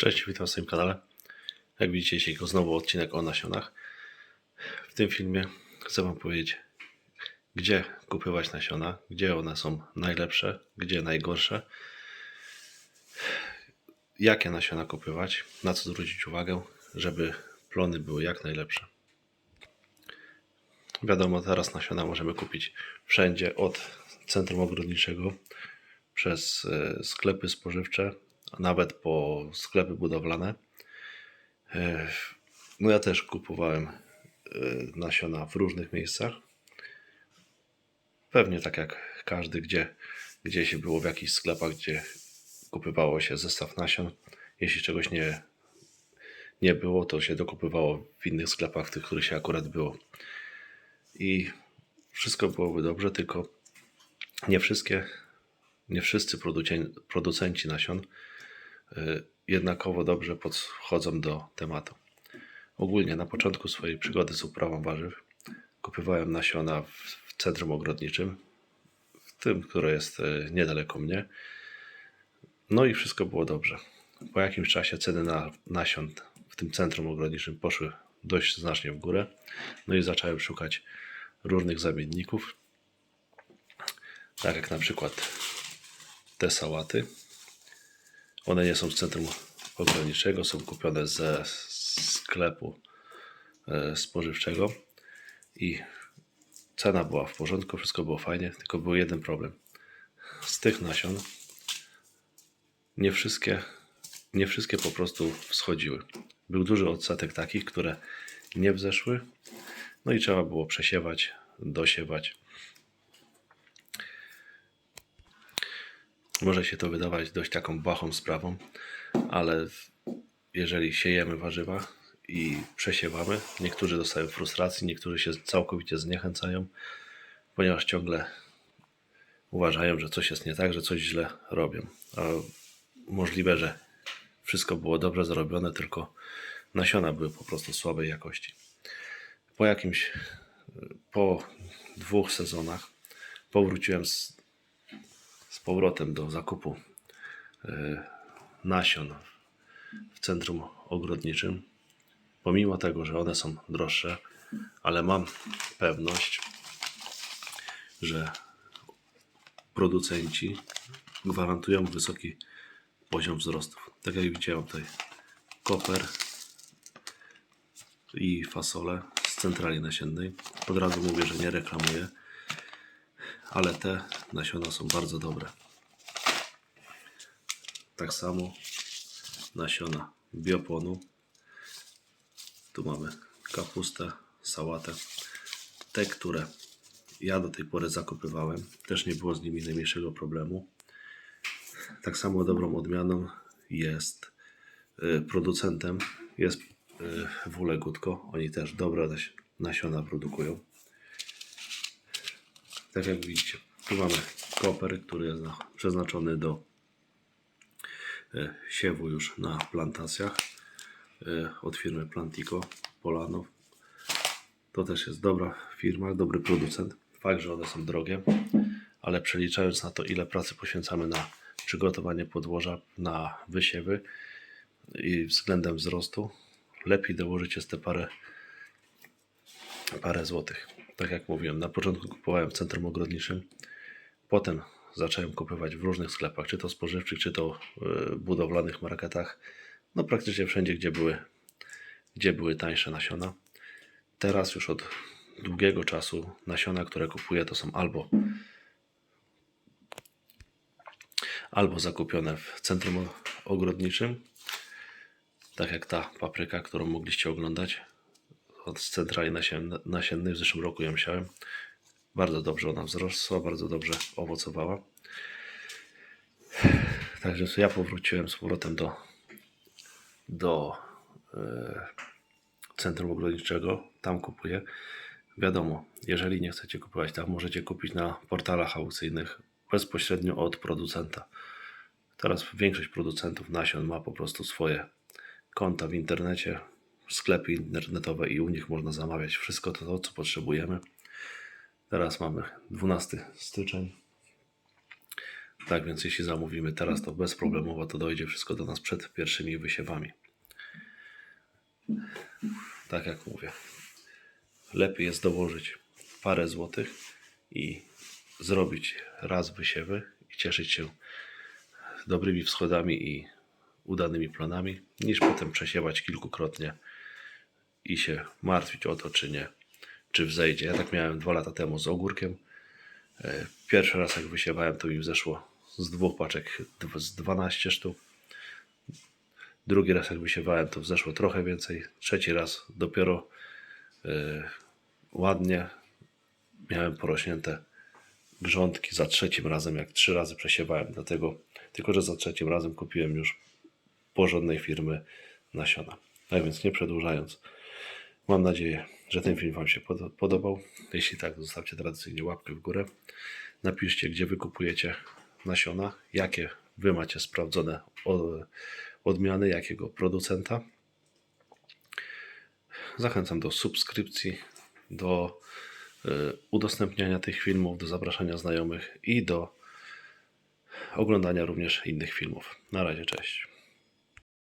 Cześć, witam w swoim kanale. Jak widzicie, dzisiaj znowu odcinek o nasionach. W tym filmie chcę Wam powiedzieć, gdzie kupować nasiona, gdzie one są najlepsze, gdzie najgorsze, jakie nasiona kupować, na co zwrócić uwagę, żeby plony były jak najlepsze. Wiadomo, teraz nasiona możemy kupić wszędzie, od centrum ogrodniczego, przez e, sklepy spożywcze, nawet po sklepy budowlane. E, No ja też kupowałem e, nasiona w różnych miejscach. Pewnie tak jak każdy, gdzie, gdzie się było w jakichś sklepach, gdzie kupywało się zestaw nasion. Jeśli czegoś nie, nie było, to się dokupywało w innych sklepach, w tych, których się akurat było. I wszystko byłoby dobrze, tylko nie wszystkie, nie wszyscy producen- producenci nasion jednakowo dobrze podchodzą do tematu. Ogólnie na początku swojej przygody z uprawą warzyw kupowałem nasiona w, w centrum ogrodniczym, w tym, które jest y, niedaleko mnie. No i wszystko było dobrze. Po jakimś czasie ceny na nasion w tym centrum ogrodniczym poszły dość znacznie w górę. No i zacząłem szukać różnych zamienników. Tak jak na przykład te sałaty. One nie są z centrum ogrodniczego, są kupione ze sklepu e, spożywczego i cena była w porządku, wszystko było fajnie, tylko był jeden problem. Z tych nasion nie wszystkie, nie wszystkie po prostu wschodziły. Był duży odsetek takich, które nie wzeszły, no i trzeba było przesiewać, dosiewać. Może się to wydawać dość taką błahą sprawą, ale jeżeli siejemy warzywa i przesiewamy, niektórzy dostają frustracji, niektórzy się całkowicie zniechęcają, ponieważ ciągle uważają, że coś jest nie tak, że coś źle robią. A możliwe, że wszystko było dobrze zrobione, tylko nasiona były po prostu słabej jakości. Po jakimś, po dwóch sezonach powróciłem z, z powrotem do zakupu e, nasion w centrum ogrodniczym. Pomimo tego, że one są droższe, ale mam pewność, że producenci gwarantują wysoki poziom wzrostów. Tak jak widziałem tutaj koper i fasole z centrali nasiennej. Od razu mówię, że nie reklamuję, ale te nasiona są bardzo dobre. Tak samo nasiona bioponu. Tu mamy kapustę, sałatę. Te, które ja do tej pory zakupywałem, też nie było z nimi najmniejszego problemu. Tak samo dobrą odmianą jest y, producentem, jest y, Wule Gutko. Oni też dobre nasiona produkują. Tak jak widzicie, tu mamy koper, który jest na- przeznaczony do y, siewu już na plantacjach y, od firmy Plantico Polano. To też jest dobra firma, dobry producent. Fakt, że one są drogie, ale przeliczając na to, ile pracy poświęcamy na przygotowanie podłoża, na wysiewy i względem wzrostu, lepiej dołożyć jest te parę, parę złotych. Tak jak mówiłem, na początku kupowałem w centrum ogrodniczym, potem zacząłem kupować w różnych sklepach, czy to spożywczych, czy to y, budowlanych marketach, no praktycznie wszędzie, gdzie były, gdzie były tańsze nasiona. Teraz już od długiego czasu nasiona, które kupuję, to są albo albo zakupione w centrum ogrodniczym, tak jak ta papryka, którą mogliście oglądać od centrali nasien- nasiennej. W zeszłym roku ją siałem. Bardzo dobrze ona wzrosła, bardzo dobrze owocowała. Także ja powróciłem z powrotem do, do e, centrum ogrodniczego. Tam kupuję. Wiadomo, jeżeli nie chcecie kupować tam, możecie kupić na portalach aukcyjnych bezpośrednio od producenta. Teraz większość producentów nasion ma po prostu swoje konta w internecie, sklepy internetowe i u nich można zamawiać wszystko to, co potrzebujemy. Teraz mamy 12 styczeń. Tak więc jeśli zamówimy teraz, to bezproblemowo to dojdzie wszystko do nas przed pierwszymi wysiewami. Tak jak mówię, lepiej jest dołożyć parę złotych i zrobić raz wysiewy i cieszyć się dobrymi wschodami i udanymi planami, niż potem przesiewać kilkukrotnie i się martwić o to, czy nie, czy wzejdzie. Ja tak miałem dwa lata temu z ogórkiem. E, Pierwszy raz jak wysiewałem, to mi wzeszło z dwóch paczek z 12 sztuk. Drugi raz jak wysiewałem, to wzeszło trochę więcej. Trzeci raz dopiero e, ładnie miałem porośnięte grządki za trzecim razem, jak trzy razy przesiewałem. Dlatego, tylko że za trzecim razem kupiłem już porządnej firmy nasiona. Tak więc nie przedłużając, mam nadzieję, że ten film Wam się pod- podobał. Jeśli tak, zostawcie tradycyjnie łapkę w górę. Napiszcie, gdzie Wy kupujecie nasiona, jakie Wy macie sprawdzone odmiany, jakiego producenta. Zachęcam do subskrypcji, do y, udostępniania tych filmów, do zapraszania znajomych i do oglądania również innych filmów. Na razie, cześć.